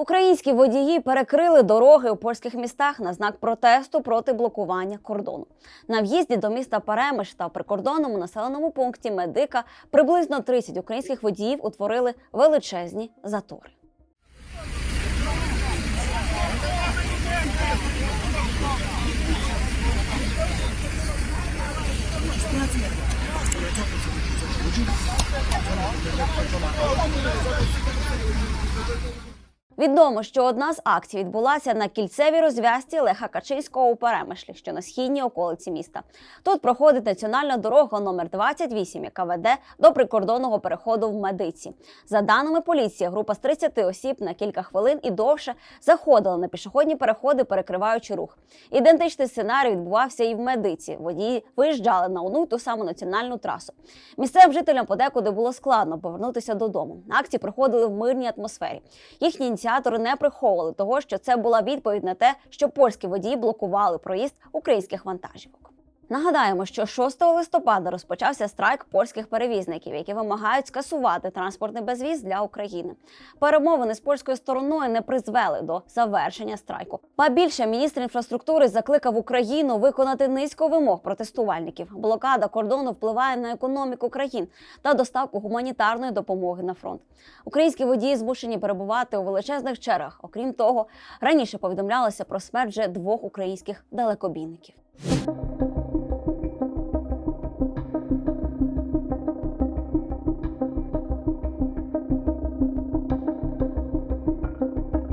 Українські водії перекрили дороги у польських містах на знак протесту проти блокування кордону. На в'їзді до міста Перемиш та прикордонному населеному пункті Медика приблизно 30 українських водіїв утворили величезні затори. Відомо, що одна з акцій відбулася на кільцевій розв'язці Леха Качинського у Перемишлі, що на східній околиці міста. Тут проходить національна дорога номер 28, яка веде до прикордонного переходу в Медиці. За даними поліції, група з 30 осіб на кілька хвилин і довше заходила на пішохідні переходи, перекриваючи рух. Ідентичний сценарій відбувався і в Медиці. Водії виїжджали на одну ту саму національну трасу. Місцевим жителям подекуди було складно повернутися додому. Акції проходили в мирній атмосфері. Їхні ініціатори не приховували того, що це була відповідь на те, що польські водії блокували проїзд українських вантажівок. Нагадаємо, що 6 листопада розпочався страйк польських перевізників, які вимагають скасувати транспортний безвіз для України. Перемовини з польською стороною не призвели до завершення страйку. Ба більше міністр інфраструктури закликав Україну виконати низку вимог протестувальників. Блокада кордону впливає на економіку країн та доставку гуманітарної допомоги на фронт. Українські водії змушені перебувати у величезних чергах. Окрім того, раніше повідомлялося про смерть вже двох українських далекобійників.